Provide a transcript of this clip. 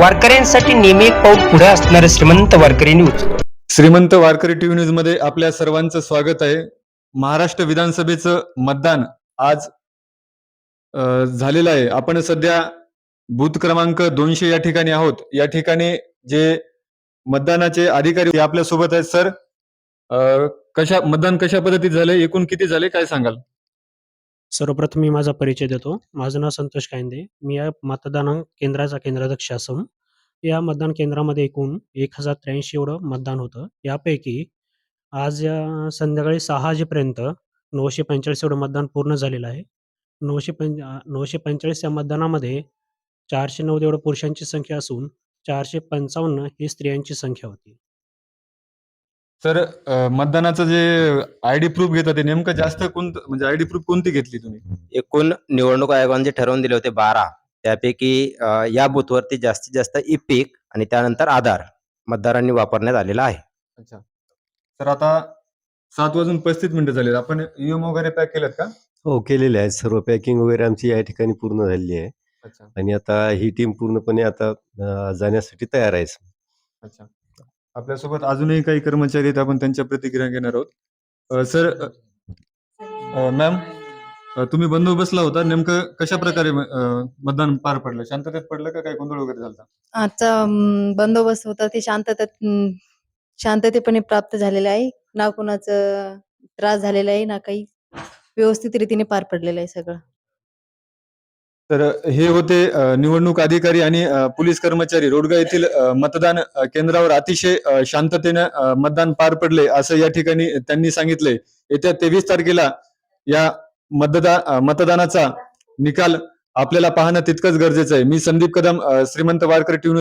वारकऱ्यांसाठी नेहमी एक पाऊल पुढे असणारे श्रीमंत वारकरी न्यूज. श्रीमंत वारकरी टीव्ही न्यूजमध्ये आपल्या सर्वांचं स्वागत आहे. महाराष्ट्र विधानसभेचं मतदान आज झालेलं आहे. आपण सध्या बूथ क्रमांक दोनशे या ठिकाणी आहोत. या ठिकाणी जे मतदानाचे अधिकारी आपल्यासोबत आहेत. सर कशा मतदान कशा पद्धतीत झाले एकूण किती झाले? काय सांगाल? सर्वप्रथम मी माझा परिचय देतो. माझं नाव संतोष कायंदे. मी या मतदान केंद्राचा केंद्राध्यक्ष असून या मतदान केंद्रामध्ये एकूण एक हजार त्र्याऐंशी एवढं मतदान होतं. यापैकी आज या संध्याकाळी सहा वाजेपर्यंत नऊशे पंचेचाळीस एवढं मतदान पूर्ण झालेलं आहे. नऊशे पंच नऊशे पंचेचाळीस या मतदानामध्ये चारशे नऊ एवढं पुरुषांची संख्या असून चारशे पंचावन्न ही स्त्रियांची संख्या होती. सर अ, मतदानाचं जे आयडी प्रूफ घेतात ते नेमकं जास्त कोणतं म्हणजे आयडी प्रूफ कोणती घेतली तुम्ही? एकूण निवडणूक आयोगाने जे ठरवून दिले होते बारा त्यापैकी अ, या बूथवरती जास्तीत जास्त इपिक आणि त्यानंतर आधार मतदारांनी वापरण्यात आलेला आहे. अच्छा. तर आता सात वाजून पस्तीस मिनिटं झाले आपण ईएम वगैरे पॅक केलेत का? हो केलेले आहेत. सर्व पॅकिंग वगैरे आमची या ठिकाणी पूर्ण झालेली आहे. अच्छा. आणि आता ही टीम पूर्णपणे आता अं, जाण्यासाठी तयार आहे. अच्छा. आपल्यासोबत अजूनही काही कर्मचारी आहेत आपण त्यांच्या प्रतिक्रिया घेणार आहोत. सर मॅम तुम्ही बंदोबस्तला होता. नेमकं कशा प्रकारे मतदान पार पडलं? शांततेत पडलं का काही गोंधळ वगैरे झाला आजचा बंदोबस्त होता. ते शांततेत शांततेपणे प्राप्त झालेलं आहे. ना कोणाचं त्रास झालेला आहे ना काही. व्यवस्थित रीतीने पार पडलेलं आहे सगळं. तर हे होते निवडणूक अधिकारी आणि पोलीस कर्मचारी. रोडगा येथील मतदान केंद्रावर अतिशय शांततेने मतदान पार पडले असं या ठिकाणी त्यांनी सांगितले. येत्या तेवीस तारखेला या मतदा मतदानाचा निकाल आपल्याला पाहणं तितकंच गरजेचं आहे. मी संदीप कदम श्रीमंत वारकर ट्यून